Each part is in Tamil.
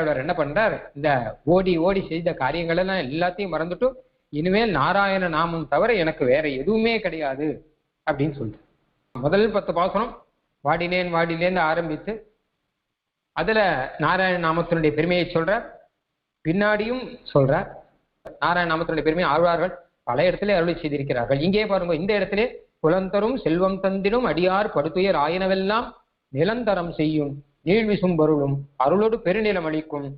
அவர் என்ன பண்றார்? இந்த ஓடி ஓடி செய்த காரியங்கள் எல்லாம் எல்லாத்தையும் மறந்துட்டு இனிமேல் நாராயண நாமம் தவிர எனக்கு வேற எதுவுமே கிடையாது அப்படின்னு சொல்லிட்டு முதல் பத்து பாசனம் வாடினேன் வாடினேன்னு ஆரம்பித்து அதுல நாராயண நாமத்தினுடைய பெருமையை சொல்றார். பின்னாடியும் சொல்றார். நாராயண நாமத்தினுடைய பெருமையை ஆழ்வார்கள் பல இடத்துல அருளி செய்திருக்கிறார்கள். இங்கே பாருங்க இந்த இடத்திலே புலந்தரும் செல்வம் தந்திடும் அடியார் படுத்துயர் ஆயினவெல்லாம் நிலந்தரம் செய்யும். நீழ்விசும் பொருளும் அருளோடு பெருநிலம் அளிக்கும்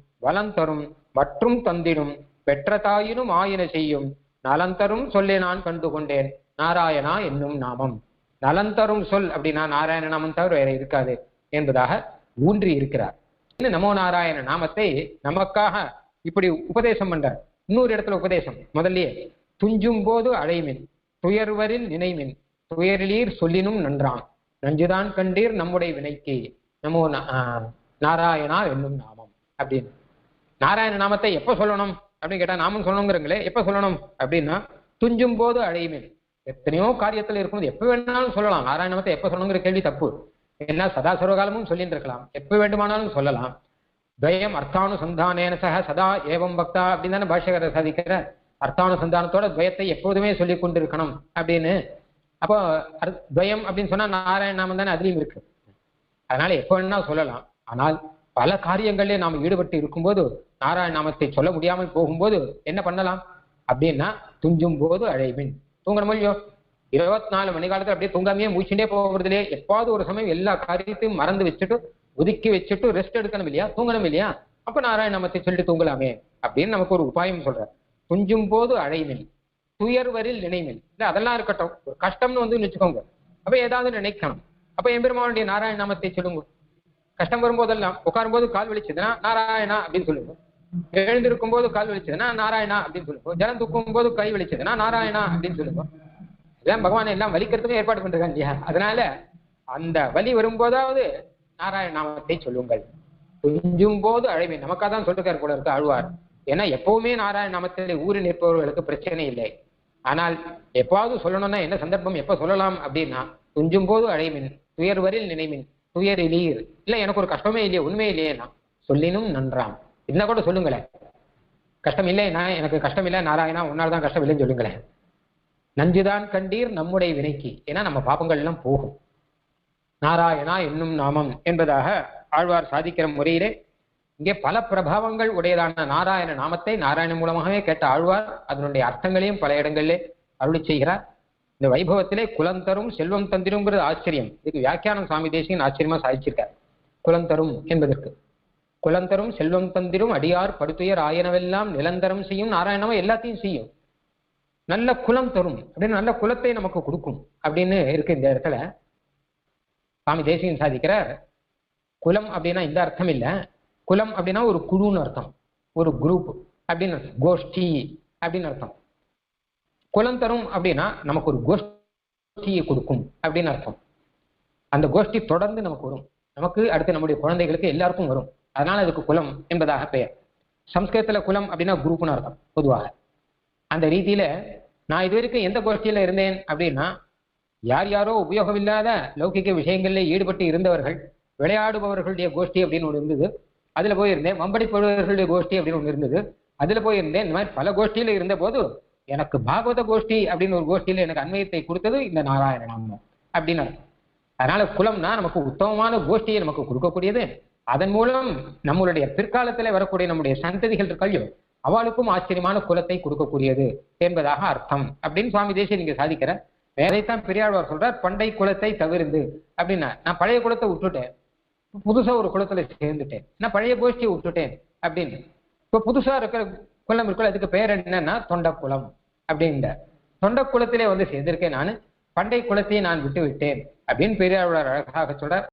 தரும் மற்றும் தந்திடும் பெற்ற தாயினும் ஆயின செய்யும் நலந்தரும் சொல்லே நான் கண்டு கொண்டேன். நாராயணா என்னும் நாமம். நலந்தரும் சொல் அப்படின்னா நாராயண நாமம் தவிர வேற இருக்காது என்பதாக ஊன்றி இருக்கிறார். இந்த நமோ நாராயண நாமத்தை நமக்காக இப்படி உபதேசம் பண்றார். இன்னொரு இடத்துல உபதேசம். முதல்லயே துஞ்சும் போது அழைமின் துயர்வரில் நினைமின் துயரிலீர் சொல்லினும் நன்றான் நஞ்சுதான் கண்டீர் நம்முடைய வினைக்கு. நமோ நா- நாராயணா என்னும் நாமம் அப்படின்னு. நாராயண நாமத்தை எப்ப சொல்லணும் அப்படின்னு கேட்டா நாமம் சொல்லணுங்கிறங்களே எப்ப சொல்லணும் அப்படின்னா துஞ்சும் போது அழையுமே எத்தனையோ காரியத்துல இருக்கும்போது எப்ப வேணாலும் சொல்லலாம். நாராயண நாமத்தை எப்ப சொல்லணுங்கிற கேள்வி தப்பு. ஏன்னா சதா சர்வகாலமும் சொல்லிட்டு இருக்கலாம் எப்ப வேண்டுமானாலும் சொல்லலாம். துவயம் அர்த்தானுசந்தானேன சக சதா ஏவம் பக்தா அப்படின்னு தானே பாஷகரை சாதிக்கிற அர்த்தானுசந்தானத்தோட துவயத்தை எப்போதுமே சொல்லி கொண்டிருக்கணும் அப்படின்னு. அப்போ துவயம் அப்படின்னு சொன்னா நாராயண நாமம் தானே அதுலயும் இருக்கு. அதனால எப்ப வேணா சொல்லலாம். ஆனால் பல காரியங்களிலே நாம் ஈடுபட்டு இருக்கும்போது நாராயண நாமத்தை சொல்ல முடியாமல் போகும்போது என்ன பண்ணலாம்? அப்படின்னா துஞ்சும் போது அழைவின். தூங்கணும் இல்லையோ? இருபத்தி நாலு மணி காலத்துல அப்படியே தூங்காமையே மூச்சுட்டே போகிறதுலே எப்பாவது ஒரு சமயம் எல்லா காரியத்தையும் மறந்து வச்சுட்டு ஒதுக்கி வச்சுட்டு ரெஸ்ட் எடுக்கணும் இல்லையா? தூங்கணும் இல்லையா? அப்ப நாராயண நாமத்தை சொல்லிட்டு தூங்கலாமே அப்படின்னு நமக்கு ஒரு உபாயம் சொல்ற துஞ்சும் போது அழைமின் துயர்வரில் நினைவில். இல்ல அதெல்லாம் இருக்கட்டும். ஒரு கஷ்டம்னு வந்து வச்சுக்கோங்க. அப்ப ஏதாவது நினைக்கணும் அப்ப எம்பெருமானுடைய நாராயண நாமத்தை சொல்லுங்க. கஷ்டம் வரும்போதெல்லாம் உட்காரும் போது கால் வலிச்சதுன்னா நாராயணா அப்படின்னு சொல்லுங்க. எழுந்திருக்கும் போது கால் வலிச்சதுன்னா நாராயணா அப்படின்னு சொல்லுங்க. ஜலம் தூக்கும் போது கை வலிச்சதுன்னா நாராயணா அப்படின்னு சொல்லுங்க. இதெல்லாம் பகவான் எல்லாம் வலிக்கிறதுக்கும் ஏற்பாடு பண்றாங்க இல்லையா? அதனால அந்த வலி வரும்போதாவது நாராயண நாமத்தை சொல்லுங்கள். துஞ்சும் போது அழைமை நமக்காக தான் சொல்லிருக்காரு போல இருக்கு அழுவார். ஏன்னா எப்பவுமே நாராயண நாமத்திலே ஊறி நிற்பவர்களுக்கு பிரச்சனை இல்லை. ஆனால் எப்பாவது சொல்லணும்னா என்ன சந்தர்ப்பம் எப்ப சொல்லலாம் அப்படின்னா துஞ்சும் போது அழைமின் துயர்வரில் நினைமின். துயரிலீர் இல்ல எனக்கு ஒரு கஷ்டமே இல்லையே உண்மையே இல்லையேனா சொல்லினும் நன்றாம். என்ன கூட சொல்லுங்களேன். கஷ்டம் இல்லைன்னா எனக்கு கஷ்டம் இல்லை நாராயணா உன்னால் தான் கஷ்டம் இல்லைன்னு சொல்லுங்களேன். நஞ்சுதான் கண்டீர் நம்முடைய வினைக்கு. ஏன்னா நம்ம பாப்பங்கள் எல்லாம் போகும். நாராயணா என்னும் நாமம் என்பதாக ஆழ்வார் சாதிக்கிற முறையிலே இங்கே பல பிரபாவங்கள் உடையதான நாராயண நாமத்தை நாராயணன் மூலமாகவே கேட்ட ஆழ்வார் அதனுடைய அர்த்தங்களையும் பல இடங்களிலே அருளி செய்கிறார். இந்த வைபவத்திலே குலந்தரும் செல்வம் தந்திருங்கிறது ஆச்சரியம். இதுக்கு வியாக்கியானம் சுவாமி தேசிகன் ஆச்சரியமா சாதிச்சிருக்கார். குலம் தரும் என்பதற்கு. குலம் தரும் செல்வம் தந்திரும் அடியார் படுத்துயர் ஆயனவெல்லாம் நிலந்தரம் செய்யும் நாராயணமா எல்லாத்தையும் செய்யும். நல்ல குலம் தரும் அப்படின்னு நல்ல குலத்தை நமக்கு கொடுக்கும் அப்படின்னு இருக்கு இந்த இடத்துல. சுவாமி தேசிகன் சாதிக்கிறார். குலம் அப்படின்னா இந்த அர்த்தம் இல்லை. குலம் அப்படின்னா ஒரு குழுன்னு அர்த்தம். ஒரு குரூப் அப்படின்னு அர்த்தம். கோஷ்டி அப்படின்னு அர்த்தம். குலம் தரும் அப்படின்னா நமக்கு ஒரு கோஷ்டியை கொடுக்கும் அப்படின்னு அர்த்தம். அந்த கோஷ்டி தொடர்ந்து நமக்கு வரும். நமக்கு அடுத்து நம்முடைய குழந்தைகளுக்கு எல்லாருக்கும் வரும். அதனால அதுக்கு குலம் என்பதாக பெயர். சம்ஸ்கிருதத்துல குலம் அப்படின்னா குரூப்னு அர்த்தம் பொதுவாக. அந்த ரீதியில நான் இது வரைக்கும் எந்த கோஷ்டியில இருந்தேன் அப்படின்னா யார் யாரோ உபயோகமில்லாத லௌகிக விஷயங்களில் ஈடுபட்டு இருந்தவர்கள் விளையாடுபவர்களுடைய கோஷ்டி அப்படின்னு ஒன்று இருந்தது. அதுல போயிருந்தேன் வம்படிப்பவர்களுடைய கோஷ்டி அப்படின்னு ஒன்று இருந்தது. அதுல போயிருந்தேன். இந்த மாதிரி பல கோஷ்டியில இருந்த போது எனக்கு பாகவத கோஷ்டி அப்படின்னு ஒரு கோஷ்டியில எனக்கு அன்வயத்தை கொடுத்தது இந்த நாராயணநாமம் அப்படின்னு. அதனால குலம்னா நமக்கு உத்தமமான கோஷ்டியை நமக்கு கொடுக்கக்கூடியது. அதன் மூலம் நம்மளுடைய பிற்காலத்துல வரக்கூடிய நம்முடைய சந்ததிகள் இருக்கையோ அவளுக்கும் ஆச்சரியமான குலத்தை கொடுக்கக்கூடியது என்பதாக அர்த்தம். அப்படின்னு சுவாமி தேசிய நீங்க சாதிக்கிற வேறைத்தான் பெரியாழ்வார் சொல்றார் பண்டை குலத்தை தவிர்ந்து அப்படின்னா நான் பழைய குலத்தை விட்டுட்டேன். புதுசா ஒரு குலத்துல சேர்ந்துட்டேன். நான் பழைய கோஷ்டியை விட்டுட்டேன் அப்படின்னு. இப்ப புதுசா இருக்கிற குலம் இருக்குள்ள அதுக்கு பேர் என்னன்னா தொண்டக்குளம் அப்படின்ற தொண்ட குளத்திலே வந்து சேர்ந்திருக்கேன் நான். பண்டை குலத்தை நான் விட்டு விட்டேன் அப்படின்னு பெரியாழ்வார் அழகாக சொல்றார்.